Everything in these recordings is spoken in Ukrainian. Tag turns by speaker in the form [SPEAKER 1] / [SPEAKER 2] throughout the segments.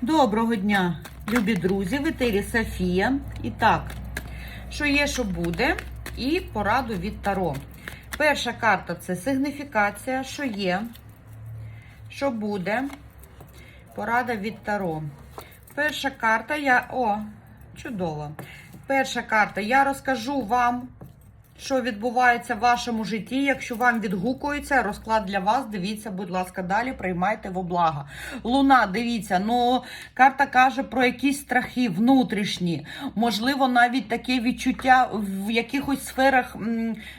[SPEAKER 1] Доброго дня, любі друзі, в етері Софія. І так, що є, що буде, і пораду від Таро. Перша карта це сигніфікація, що є, що буде. Порада від Таро. Перша карта я. О, чудово. Перша карта. Я розкажу вам, що відбувається в вашому житті. Якщо вам відгукується розклад для вас, дивіться, будь ласка, далі приймайте во благо. Луна, дивіться, ну карта каже про якісь страхи внутрішні, можливо, навіть таке відчуття в якихось сферах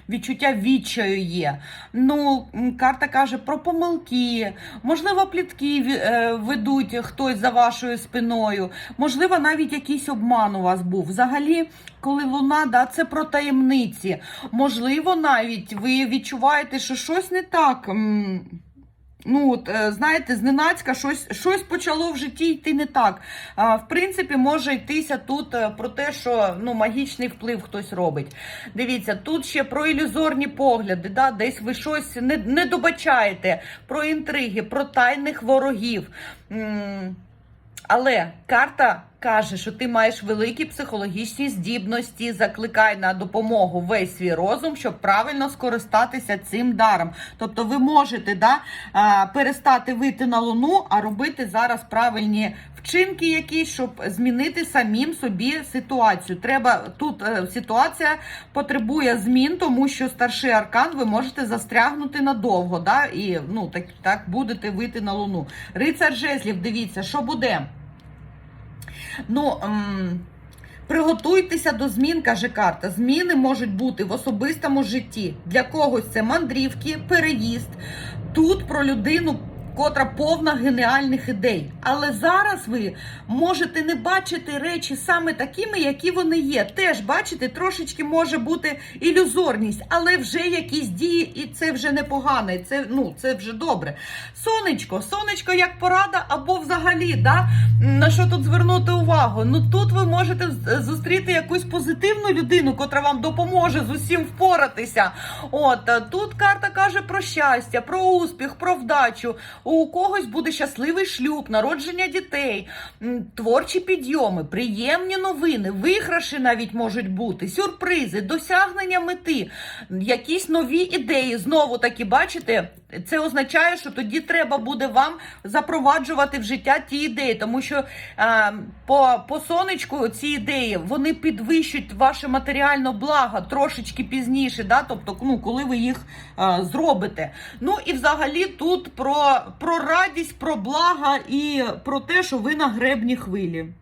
[SPEAKER 1] відчуття відчаю є. Ну, карта каже про помилки, можливо, плітки е, ведуть хтось за вашою спиною, можливо, навіть якийсь обман у вас був. Взагалі, коли луна, да, це про таємниці. Можливо, навіть ви відчуваєте, що щось не так. Ну, от, е, знаєте, зненацька щось, щось почало в житті йти не так. А, в принципі, може йтися тут е, про те, що ну, магічний вплив хтось робить. Дивіться, тут ще про ілюзорні погляди, да, десь ви щось не, не добачаєте, про інтриги, про тайних ворогів. М, але карта каже, що ти маєш великі психологічні здібності, закликай на допомогу весь свій розум, щоб правильно скористатися цим даром. Тобто ви можете да, перестати вийти на луну, а робити зараз правильні вчинки, якісь, щоб змінити самим собі ситуацію. Треба тут е, ситуація потребує змін, тому що старший аркан ви можете застрягнути надовго, да, і ну так, так будете вийти на луну. Рицар жезлів, дивіться, що буде. Ну, ем, приготуйтеся до змін, каже карта. Зміни можуть бути в особистому житті. Для когось це мандрівки, переїзд. Тут про людину. Котра повна геніальних ідей. Але зараз ви можете не бачити речі саме такими, які вони є. Теж бачите, трошечки може бути ілюзорність, але вже якісь дії, і це вже непогано, і це, ну, це вже добре. Сонечко, сонечко як порада, або взагалі, да, на що тут звернути увагу? Ну тут ви можете зустріти якусь позитивну людину, котра вам допоможе з усім впоратися. От тут карта каже про щастя, про успіх, про вдачу. У когось буде щасливий шлюб, народження дітей, творчі підйоми, приємні новини, виграші навіть можуть бути, сюрпризи, досягнення мети, якісь нові ідеї. Знову таки, бачите, це означає, що тоді треба буде вам запроваджувати в життя ті ідеї, тому що е, по, по сонечку ці ідеї вони підвищують ваше матеріальне благо трошечки пізніше, да? тобто, ну, коли ви їх е, зробите. Ну і взагалі тут про, про радість, про блага і про те, що ви на гребні хвилі.